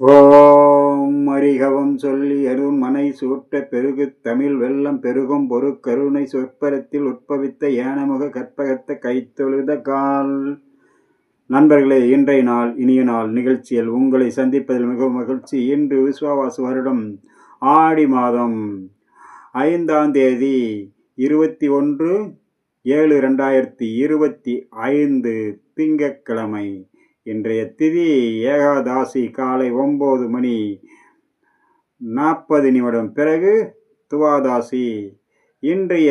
ஓம் மரிகவம் சொல்லி அருண் மனை சூட்ட பெருகு தமிழ் வெள்ளம் பெருகும் பொரு கருணை சொற்பரத்தில் உட்பவித்த ஏனமுக கற்பகத்த கைத்தொழுத கால். நண்பர்களே இன்றைய நாள் இனிய நாள் நிகழ்ச்சியில் உங்களை சந்திப்பதில் மிகவும் மகிழ்ச்சி. இன்று விஸ்வாவாசு வருடம் ஆடி மாதம் ஐந்தாம் தேதி இருபத்தி ஒன்று ஏழு ரெண்டாயிரத்தி இருபத்தி ஐந்து திங்கட்கிழமை. இன்றைய திதி ஏகாதாசி காலை ஒம்பது மணி நாற்பது நிமிடம். பிறகு துவாதாசி. இன்றைய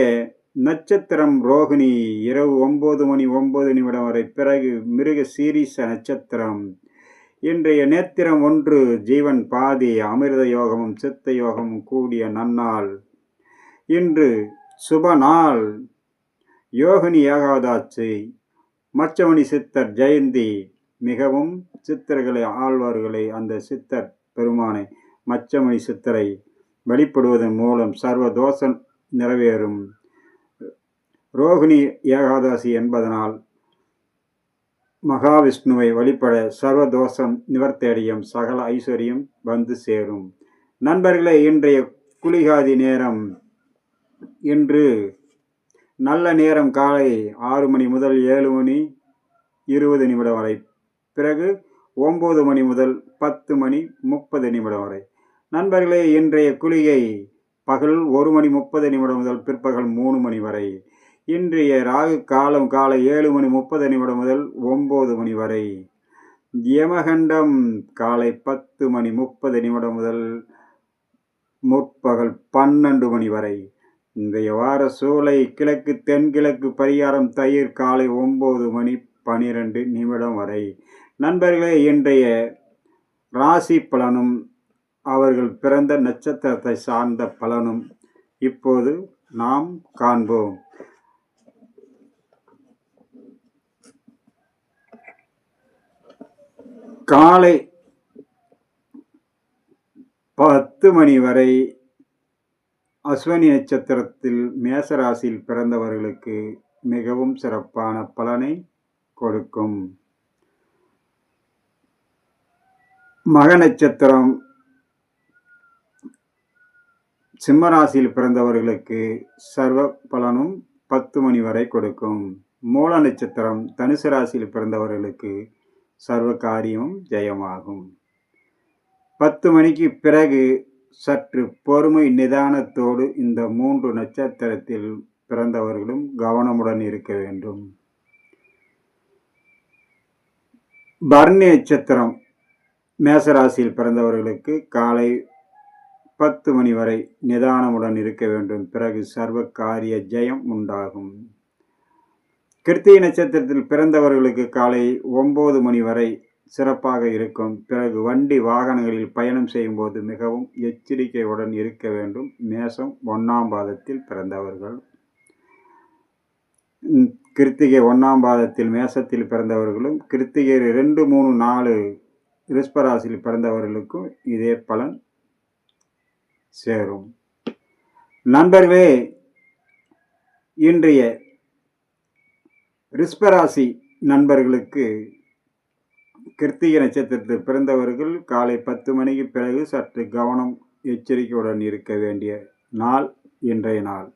நட்சத்திரம் ரோகிணி. இரவு ஒம்பது மணி ஒம்பது நிமிடம் வரை பிறகு மிருக சீரிச நட்சத்திரம். இன்றைய நேத்திரம் ஒன்று ஜீவன் பாதி அமிர்த யோகமும் சித்த யோகமும் கூடிய நன்னாள். இன்று சுப நாள். யோகினி ஏகாதாட்சி மச்சமணி சித்தர் ஜெயந்தி. மிகவும் சித்தர்களை ஆழ்வார்களை அந்த சித்தர் பெருமானை மச்சமணி சித்தரை வழிபடுவதன் மூலம் சர்வ தோஷம் நிறைவேறும். ரோகிணி ஏகாதசி என்பதனால் மகாவிஷ்ணுவை வழிபட சர்வ தோஷம் நிவர்த்தியடையும் சகல ஐஸ்வர்யம் வந்து சேரும். நண்பர்களே இன்றைய குளிகாதி நேரம் இன்று நல்ல நேரம் காலை ஆறு மணி முதல் ஏழு மணி இருபது நிமிடம் வரை பிறகு ஒம்பது மணி முதல் பத்து மணி முப்பது நிமிடம் வரை. நண்பர்களே இன்றைய குளிகை பகல் ஒரு மணி முப்பது நிமிடம் முதல் பிற்பகல் மூணு மணி வரை. இன்றைய ராகு காலம் காலை ஏழு மணி முப்பது நிமிடம் முதல் ஒம்பது மணி வரை. யமகண்டம் காலை பத்து மணி முப்பது நிமிடம் முதல் முற்பகல் பன்னெண்டு மணி வரை. இன்றைய வார சூளை கிழக்கு தென்கிழக்கு பரிகாரம் தயிர் காலை ஒம்பது மணி பனிரெண்டு நிமிடம் வரை. நண்பர்களே இன்றைய ராசி பலனும் அவர்கள் பிறந்த நட்சத்திரத்தை சார்ந்த பலனும் இப்போது நாம் காண்போம். காலை பத்து மணி வரை அஸ்வினி நட்சத்திரத்தில் மேசராசியில் பிறந்தவர்களுக்கு மிகவும் சிறப்பான பலனை கொடுக்கும். மக நட்சத்திரம் சிம்மராசியில் பிறந்தவர்களுக்கு சர்வ பலனும் பத்து மணி வரை கொடுக்கும். மூல நட்சத்திரம் தனுசு ராசியில் பிறந்தவர்களுக்கு சர்வ காரியமும் ஜெயமாகும். பத்து மணிக்கு பிறகு சற்று பொறுமை நிதானத்தோடு இந்த மூன்று நட்சத்திரத்தில் பிறந்தவர்களும் கவனமுடன் இருக்க வேண்டும். பர்ணி நட்சத்திரம் மேசராசியில் பிறந்தவர்களுக்கு காலை பத்து மணி வரை நிதானமுடன் இருக்க வேண்டும். பிறகு சர்வ காரிய ஜெயம் உண்டாகும். கிருத்திகை நட்சத்திரத்தில் பிறந்தவர்களுக்கு காலை ஒம்பது மணி வரை சிறப்பாக இருக்கும். பிறகு வண்டி வாகனங்களில் பயணம் செய்யும்போது மிகவும் எச்சரிக்கையுடன் இருக்க வேண்டும். மேசம் ஒன்றாம் பாதத்தில் பிறந்தவர்கள். கிருத்திகை ஒன்றாம் பாதத்தில் மேசத்தில் பிறந்தவர்களும் கிருத்திகை ரெண்டு மூணு நாலு ரிஸ்பராசியில் பிறந்தவர்களுக்கும் இதே பலன் சேரும். நண்பர்களே இன்றைய ரிஸ்பராசி நண்பர்களுக்கு கிருத்திகை நட்சத்திரத்தில் பிறந்தவர்கள் காலை பத்து மணிக்கு பிறகு சற்று கவனம் எச்சரிக்கையுடன் இருக்க வேண்டிய நாள் இன்றைய நாள்.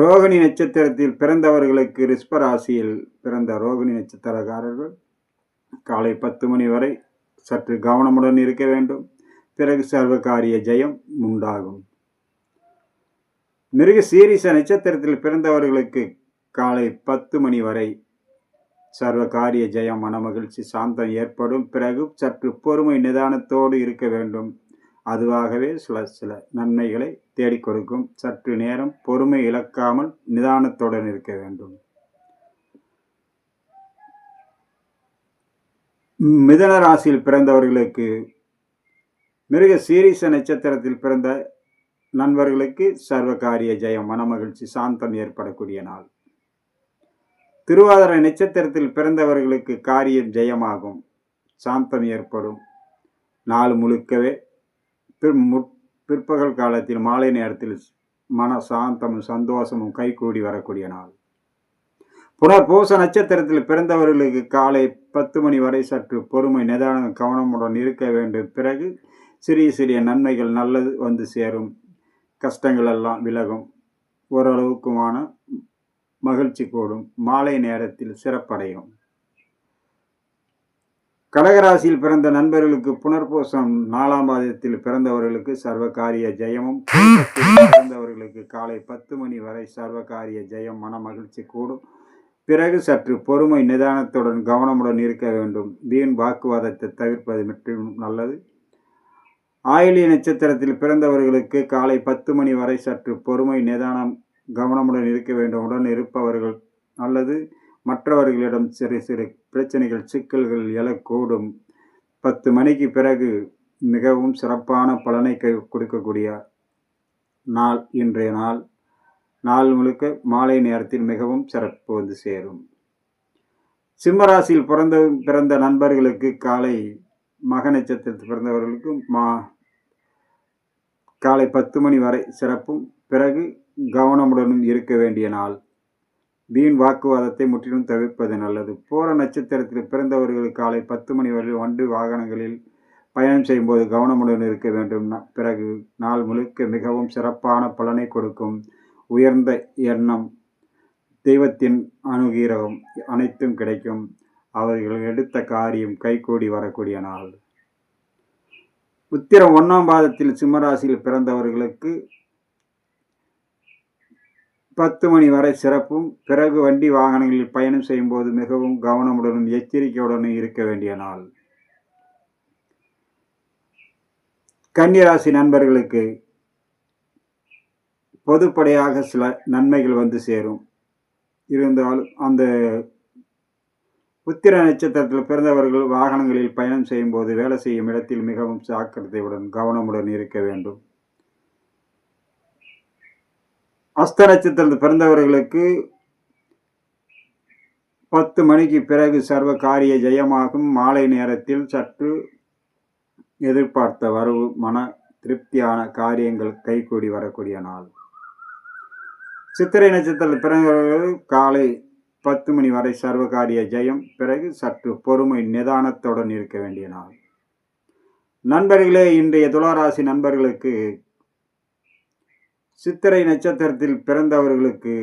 ரோகிணி நட்சத்திரத்தில் பிறந்தவர்களுக்கு ரிஸ்பராசியில் பிறந்த ரோகிணி நட்சத்திரக்காரர்கள் காலை பத்து மணி வரை சற்று கவனமுடன் இருக்க வேண்டும். பிறகு சர்வகாரிய ஜெயம் உண்டாகும். மிருக சீரிச நட்சத்திரத்தில் பிறந்தவர்களுக்கு காலை பத்து மணி வரை சர்வ காரிய ஜெயம் மனமகிழ்ச்சி சாந்தம் ஏற்படும். பிறகு சற்று பொறுமை நிதானத்தோடு இருக்க வேண்டும். அதுவாகவே சில சில நன்மைகளை தேடிக் கொடுக்கும். சற்று நேரம் பொறுமை இழக்காமல் நிதானத்துடன் இருக்க வேண்டும். மிதன ராசியில் பிறந்தவர்களுக்கு மிருக சீரிச நட்சத்திரத்தில் பிறந்த நண்பர்களுக்கு சர்வ காரிய ஜெயம் மனமகிழ்ச்சி சாந்தம் ஏற்படக்கூடிய நாள். திருவாதிரை நட்சத்திரத்தில் பிறந்தவர்களுக்கு காரியம் ஜெயமாகும் சாந்தம் ஏற்படும். நாள் முழுக்கவே பிற்பகல் காலத்தில் மாலை நேரத்தில் மன சாந்தமும் சந்தோஷமும் கைகூடி வரக்கூடிய நாள். புனர்பூச நட்சத்திரத்தில் பிறந்தவர்களுக்கு காலை பத்து மணி வரை சற்று பொறுமை நிதானம் கவனமுடன் இருக்க வேண்டும். பிறகு சிறிய சிறிய நன்மைகள் நல்லது வந்து சேரும். கஷ்டங்கள் எல்லாம் விலகும். ஓரளவுக்குமான மகிழ்ச்சி கூடும். மாலை நேரத்தில் சிறப்படையும். கடகராசியில் பிறந்த நண்பர்களுக்கு புனர்பூசம் நாலாம் மாதத்தில் பிறந்தவர்களுக்கு சர்வகாரிய ஜெயமும். பிறந்தவர்களுக்கு காலை பத்து மணி வரை சர்வகாரிய ஜெயம் மன மகிழ்ச்சி கூடும். பிறகு சற்று பொறுமை நிதானத்துடன் கவனமுடன் இருக்க வேண்டும். வீண் வாக்குவாதத்தை தவிர்ப்பது மட்டும் நல்லது. ஆயிலிய நட்சத்திரத்தில் பிறந்தவர்களுக்கு காலை பத்து மணி வரை சற்று பொறுமை நிதானம் கவனமுடன் இருக்க வேண்டும். உடன் இருப்பவர்கள் அல்லது மற்றவர்களிடம் சிறு சிறு பிரச்சனைகள் சிக்கல்கள் எழக்கூடும். பத்து மணிக்கு பிறகு மிகவும் சிறப்பான பலனை கொடுக்கக்கூடிய நாள் இன்றைய நாள். நாள் முழுக்க மாலை நேரத்தில் மிகவும் சிறப்பு வந்து சேரும். சிம்மராசியில் பிறந்த பிறந்த நண்பர்களுக்கு காலை மக நட்சத்திரத்தில் பிறந்தவர்களுக்கு மா காலை பத்து மணி வரை சிறப்பும் பிறகு கவனமுடனும் இருக்க வேண்டிய நாள். வீண் வாக்குவாதத்தை முற்றிலும் தவிர்ப்பது நல்லது. போர நட்சத்திரத்தில் பிறந்தவர்கள் காலை பத்து மணி வரை வண்டு வாகனங்களில் பயணம் செய்யும்போது கவனமுடன் இருக்க வேண்டும். பிறகு நாள் முழுக்க மிகவும் சிறப்பான பலனை கொடுக்கும். உயர்ந்த எண்ணம் தெய்வத்தின் அனுகிரகம் அனைத்தும் கிடைக்கும். அவர்கள் எடுத்த காரியம் கைகூடி வரக்கூடிய நாள். உத்திரம் ஒன்றாம் பாதத்தில் சிம்மராசியில் பிறந்தவர்களுக்கு பத்து மணி வரை சிறப்பும் பிறகு வண்டி வாகனங்களில் பயணம் செய்யும்போது மிகவும் கவனமுடனும் எச்சரிக்கையுடனும் இருக்க வேண்டிய நாள். கன்னிராசி நண்பர்களுக்கு பொதுப்படையாக சில நன்மைகள் வந்து சேரும். இருந்தாலும் அந்த உத்திர நட்சத்திரத்தில் பிறந்தவர்கள் வாகனங்களில் பயணம் செய்யும்போது வேலை செய்யும் இடத்தில் மிகவும் ஜாக்கிரதையுடன் கவனமுடன் இருக்க வேண்டும். அஸ்த நட்சத்திரத்தில் பிறந்தவர்களுக்கு பத்து மணிக்கு பிறகு சர்வ காரிய ஜெயமாகும். மாலை நேரத்தில் சற்று எதிர்பார்த்த வரவு மன திருப்தியான காரியங்கள் கைகூடி வரக்கூடிய நாள். சித்திரை நட்சத்திரத்தில் பிறந்தவர்கள் காலை பத்து மணி வரை சர்வகாரிய ஜெயம் பிறகு சற்று பொறுமை நிதானத்துடன் இருக்க வேண்டிய நாள். நண்பர்களே இன்றைய துளாராசி நண்பர்களுக்கு சித்திரை நட்சத்திரத்தில் பிறந்தவர்களுக்கு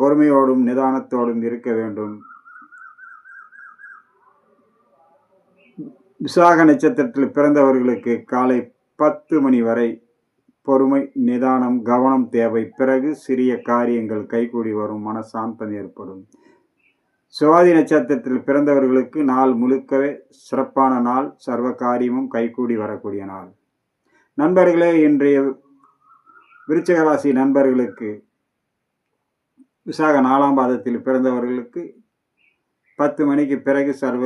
பொறுமையோடும் நிதானத்தோடும் இருக்க வேண்டும். விசாக நட்சத்திரத்தில் பிறந்தவர்களுக்கு காலை பத்து மணி வரை பொறுமை நிதானம் கவனம் தேவை. பிறகு சிறிய காரியங்கள் கைகூடி வரும் மனசாந்தம் ஏற்படும். சுவாதி நட்சத்திரத்தில் பிறந்தவர்களுக்கு நாள் முழுக்கவே சிறப்பான நாள். சர்வ காரியமும் கைகூடி வரக்கூடிய நாள். நண்பர்களே இன்றைய விருச்சகராசி நண்பர்களுக்கு விசாக நாலாம் பாதத்தில் பிறந்தவர்களுக்கு பத்து மணிக்கு பிறகு சர்வ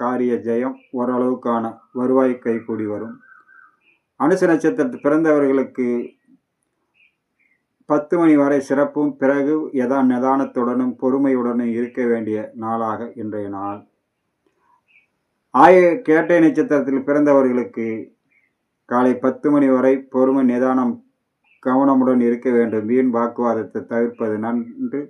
காரிய ஜெயம் ஓரளவுக்கான வருவாய் கைகூடி வரும். அனுச நட்சத்திரத்தில் பிறந்தவர்களுக்கு பத்து மணி வரை சிறப்பும் பிறகு எதா நிதானத்துடனும் பொறுமையுடனும் இருக்க வேண்டிய நாளாக இன்றைய நாள். ஆய கேட்டை நட்சத்திரத்தில் பிறந்தவர்களுக்கு காலை பத்து மணி வரை பொறுமை நிதானம் கவனமுடன் இருக்க வேண்டும். வீண் வாக்குவாதத்தை தவிர்ப்பது நன்று.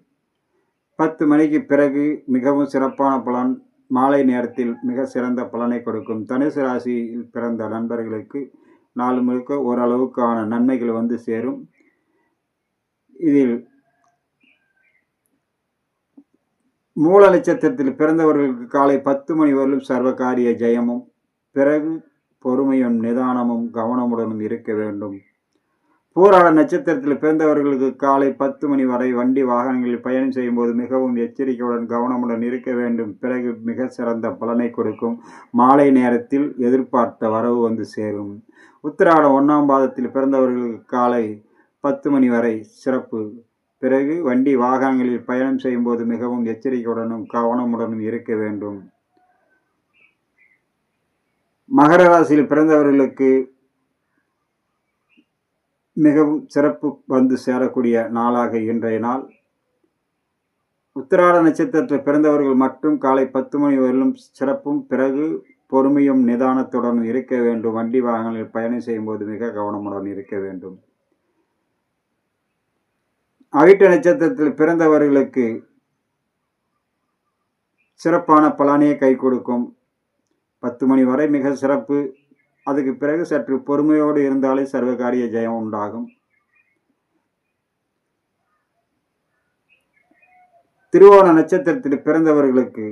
பத்து மணிக்கு பிறகு மிகவும் சிறப்பான பலன் மாலை நேரத்தில் மிக சிறந்த பலனை கொடுக்கும். தனுசு ராசியில் பிறந்த நண்பர்களுக்கு நாள் முழுக்க ஓரளவுக்கான நன்மைகள் வந்து சேரும். இதில் மூல நட்சத்திரத்தில் பிறந்தவர்களுக்கு காலை பத்து மணி வரையிலும் சர்வகாரிய ஜெயமும் பிறகு பொறுமையும் நிதானமும் கவனமுடனும் இருக்க வேண்டும். பூராட நட்சத்திரத்தில் பிறந்தவர்களுக்கு காலை பத்து மணி வரை வண்டி வாகனங்களில் பயணம் செய்யும்போது மிகவும் எச்சரிக்கையுடன் கவனமுடன் இருக்க வேண்டும். பிறகு மிக சிறந்த பலனை கொடுக்கும். மாலை நேரத்தில் எதிர்பார்த்த வரவு வந்து சேரும். உத்திராட ஒன்றாம் பாதத்தில் பிறந்தவர்களுக்கு காலை பத்து மணி வரை சிறப்பு. பிறகு வண்டி வாகனங்களில் பயணம் செய்யும்போது மிகவும் எச்சரிக்கையுடனும் கவனமுடனும் இருக்க வேண்டும். மகர ராசியில் பிறந்தவர்களுக்கு மிகவும் சிறப்பு வந்து சேரக்கூடிய நாளாக இன்றைய நாள். உத்திராட நட்சத்திரத்தில் பிறந்தவர்கள் மட்டும் காலை பத்து மணி வரையிலும் சிறப்பும் பிறகு பொறுமையும் நிதானத்துடன் இருக்க வேண்டும். வண்டி வாகனங்களில் பயணம் செய்யும்போது மிக கவனமுடன் இருக்க வேண்டும். அவிட்ட நட்சத்திரத்தில் பிறந்தவர்களுக்கு சிறப்பான பலனையே கை கொடுக்கும். பத்து மணி வரை மிக சிறப்பு. அதுக்கு பிறகு சற்று பொறுமையோடு இருந்தாலே சர்வகாரிய ஜெயம் உண்டாகும். திருவோண நட்சத்திரத்தில் பிறந்தவர்களுக்கு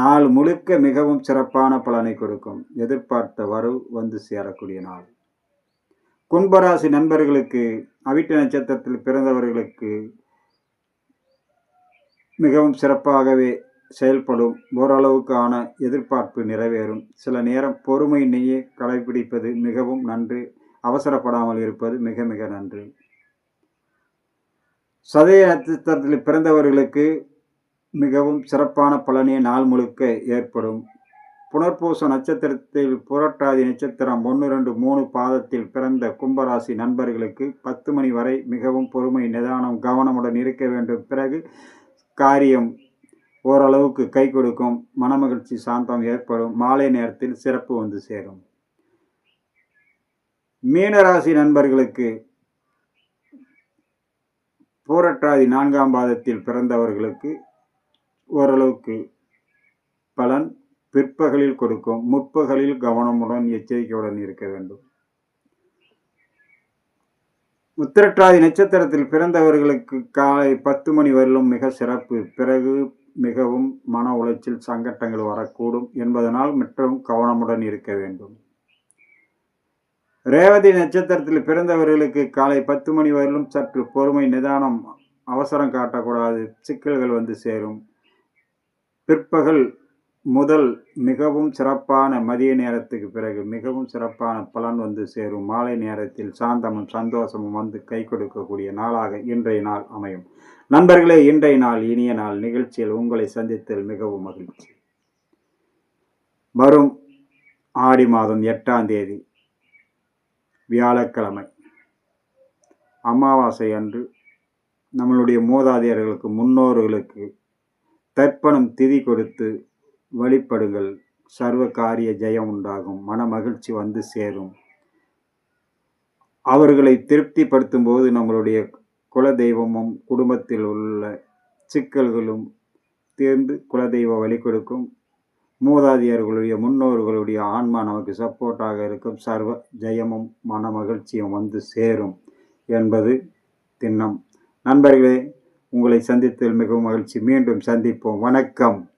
நாள் முழுக்க மிகவும் சிறப்பான பலனை கொடுக்கும். எதிர்பார்த்த வரவு வந்து சேரக்கூடிய நாள். கும்பராசி நண்பர்களுக்கு அவிட்ட நட்சத்திரத்தில் பிறந்தவர்களுக்கு மிகவும் சிறப்பாகவே செயல்படும் ஓரளவுக்கான எதிர்பார்ப்பு நிறைவேறும். சில நேரம் பொறுமையினையே கடைபிடிப்பது மிகவும் நன்று அவசரப்படாமல் இருப்பது மிக மிக நன்று. சதய நட்சத்திரத்தில் பிறந்தவர்களுக்கு மிகவும் சிறப்பான பலனே நாள் முழுக்க ஏற்படும். புனர்பூச நட்சத்திரத்தில் புரட்டாதி நட்சத்திரம் ஒன்று ரெண்டு மூணு பாதத்தில் பிறந்த கும்பராசி நண்பர்களுக்கு பத்து மணி வரை மிகவும் பொறுமை நிதானம் கவனமுடன் இருக்க வேண்டும். பிறகு காரியம் ஓரளவுக்கு கை கொடுக்கும் மனமகிழ்ச்சி சாந்தம் ஏற்படும் மாலை நேரத்தில் சிறப்பு வந்து சேரும். மீனராசி நண்பர்களுக்கு பூரட்டாதி நான்காம் பாதத்தில் பிறந்தவர்களுக்கு ஓரளவுக்கு பலன் பிற்பகலில் கொடுக்கும். முற்பகலில் கவனமுடன் எச்சரிக்கையுடன் இருக்க வேண்டும். உத்திரட்டாதி நட்சத்திரத்தில் பிறந்தவர்களுக்கு காலை பத்து மணி வரையிலும் மிக சிறப்பு. பிறகு மிகவும் மன உளைச்சல் சங்கட்டங்கள் வரக்கூடும் என்பதனால் மற்றும் கவனமுடன் இருக்க வேண்டும். ரேவதி நட்சத்திரத்தில் பிறந்தவர்களுக்கு காலை பத்து மணி வரையிலும் சற்று பொறுமை நிதானம் அவசரம் காட்டக்கூடாது. சிக்கல்கள் வந்து சேரும். பிற்பகல் முதல் மிகவும் சிறப்பான மதிய நேரத்துக்கு பிறகு மிகவும் சிறப்பான பலன் வந்து சேரும். மாலை நேரத்தில் சாந்தமும் சந்தோஷமும் வந்து கை கொடுக்கக்கூடிய நாளாக இன்றைய நாள் அமையும். நண்பர்களே இன்றைய நாள் இனிய நாள் நிகழ்ச்சியில் உங்களை சந்தித்தல் மிகவும் மகிழ்ச்சி. வரும் ஆடி மாதம் எட்டாம் தேதி வியாழக்கிழமை அமாவாசை அன்று நம்மளுடைய மூதாதையர்களுக்கு முன்னோர்களுக்கு தர்ப்பணம் திதி கொடுத்து வழிபடுங்கள். சர்வ காரிய ஜெயம் உண்டாகும். மன மகிழ்ச்சி வந்து சேரும். அவர்களை திருப்திப்படுத்தும் போது நம்மளுடைய குலதெய்வமும் குடும்பத்தில் உள்ள சிக்கல்களும் தீர்ந்து குலதெய்வ வழி கொடுக்கும். மூதாதையர்களுடைய முன்னோர்களுடைய ஆன்மா நமக்கு சப்போர்ட்டாக இருக்கும். சர்வ ஜெயமும் மன மகிழ்ச்சியும் வந்து சேரும் என்பது திண்ணம். நண்பர்களே உங்களை சந்தித்ததில் மிகவும் மகிழ்ச்சி. மீண்டும் சந்திப்போம். வணக்கம்.